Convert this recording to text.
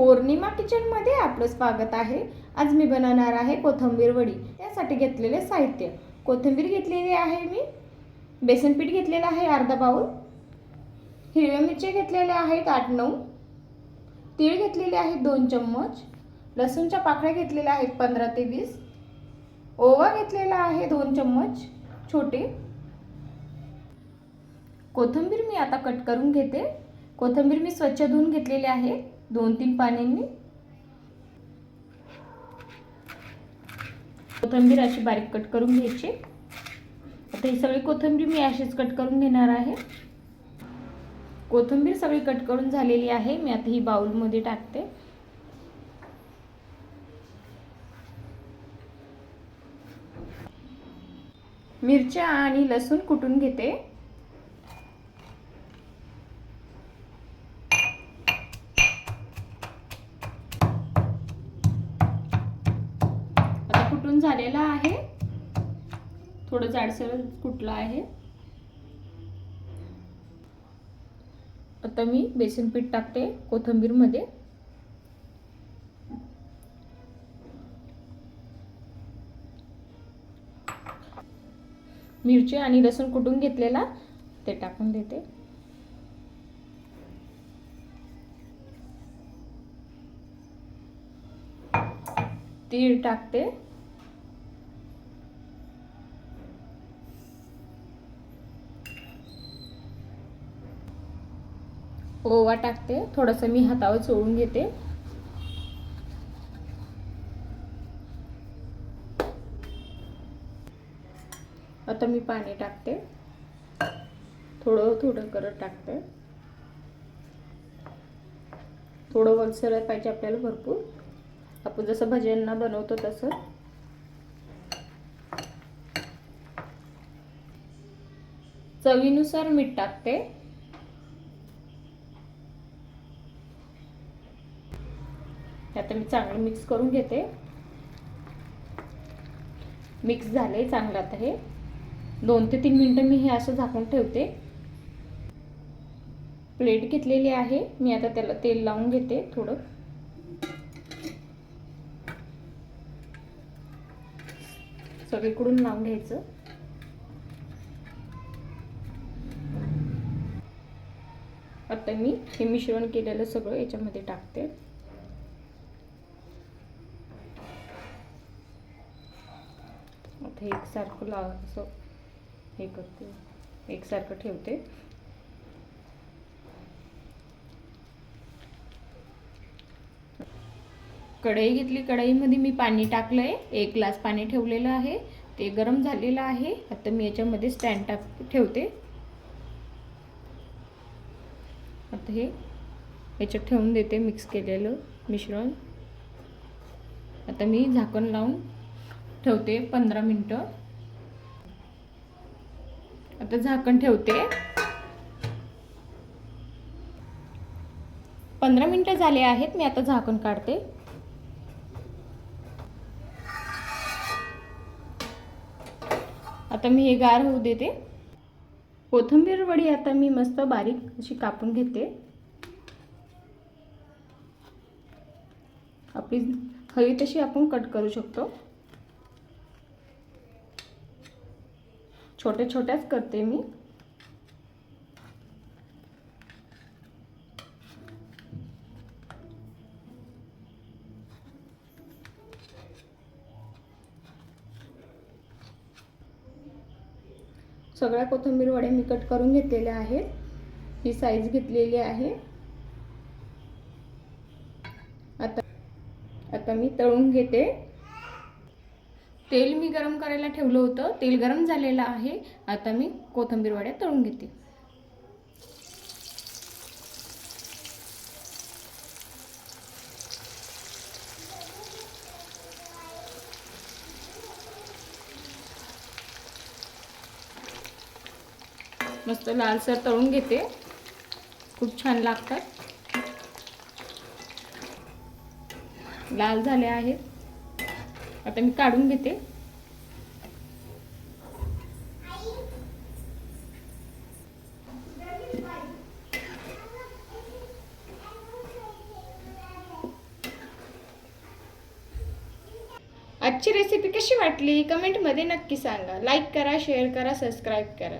पौर्णिमा किचनमध्ये आपलं स्वागत आहे. आज मी बनवणार आहे कोथिंबीर वडी. त्यासाठी घेतलेले साहित्य. कोथिंबीर घेतलेली आहे मी. बेसनपीठ घेतलेलं आहे अर्धा बाऊल हिरव्या मिरच्या घेतलेल्या आहेत आठ नऊ. तीळ घेतलेले आहेत दोन चम्मच. लसूणच्या पाकळ्या घेतलेल्या आहेत पंधरा ते वीस. ओवा घेतलेला आहे दोन चम्मच. छोटे. कोथिंबीर मी आता कट करून घेते. कोथिंबीर मी स्वच्छ धुवून घेतलेली आहे. दोन तीन पाण्यांनी. कोथिंबीर अशी बारीक कट करून घ्यायची. आता ही सगळी कोथिंबीर मी अशीच कट करून घेणार आहे. कोथिंबीर सगळी कट करून झालेली आहे. मी आता ही बाउलमध्ये टाकते. मिरच्या आणि लसूण कुटून घेते. कुटून झालेला आहे. थोडं जाडसर कुटलं आहे. आता मी बेसन पीठ टाकते कोथिंबीरमध्ये. मिरची आणि लसूण कुटून घेतलेला ते टाकून देते. तीळ टाकते. ओवा टाकते. थोडंसं मी हातावर चोळून घेते. आता मी पाणी टाकते. थोडं थोडं करत टाकते. थोडं वलसर पाहिजे आपल्याला भरपूर. आपण जसं भज्यांना बनवतो तसं. चवीनुसार मीठ टाकते. आता मी चांगलं मिक्स करून घेते. मिक्स झाले चांगलं आता हे. दोन ते तीन मिनटं मी हे असं झाकून ठेवते. प्लेट घेतलेली आहे. मी आता त्याला तेल लावून घेते थोडं. सगळीकडून लावून घ्यायचं. आता मी हे मिश्रण केलेलं सगळं याच्यामध्ये टाकते. आता एकसारखं ला असं हे करते. एकसारखं ठेवते. कढई घेतली. कढईमध्ये मी पाणी टाकलं आहे एक ग्लास पाणी ठेवलेलं आहे. ते गरम झालेलं आहे. आता मी याच्यामध्ये स्टँड टाक ठेवते. आता हे याच्यात ठेवून देते. मिक्स केलेलं मिश्रण. आता मी झाकण लावून ठेवते पंधरा मिनटं. आता झाकण ठेवते. पंधरा मिनटं झाले आहेत मी आता झाकण काढते. आता मी हे गार होऊ देते. कोथिंबीर वडी आता मी मस्त बारीक अशी कापून घेते. आपली हवी तशी आपण कट करू शकतो. छोट्या छोट्याच करते मी. सगळ्या कोथिंबीर वड्या मी कट करून घेतलेल्या आहेत. ही साईज घेतलेली आहे. आता आता मी तळून घेते. तेल मी गरम करायला ठेवलं होतं. तेल गरम झालेलं आहे. आता मी कोथंबीर वड्या तळून घेते. मस्त लालसर तळून घेते. खूप छान लागतात. लाल झाले आहेत. आता मी काढून घेते. आजची रेसिपी कशी वाटली? कमेंटमध्ये नक्की सांगा. लाईक करा शेअर करा सबस्क्राईब करा.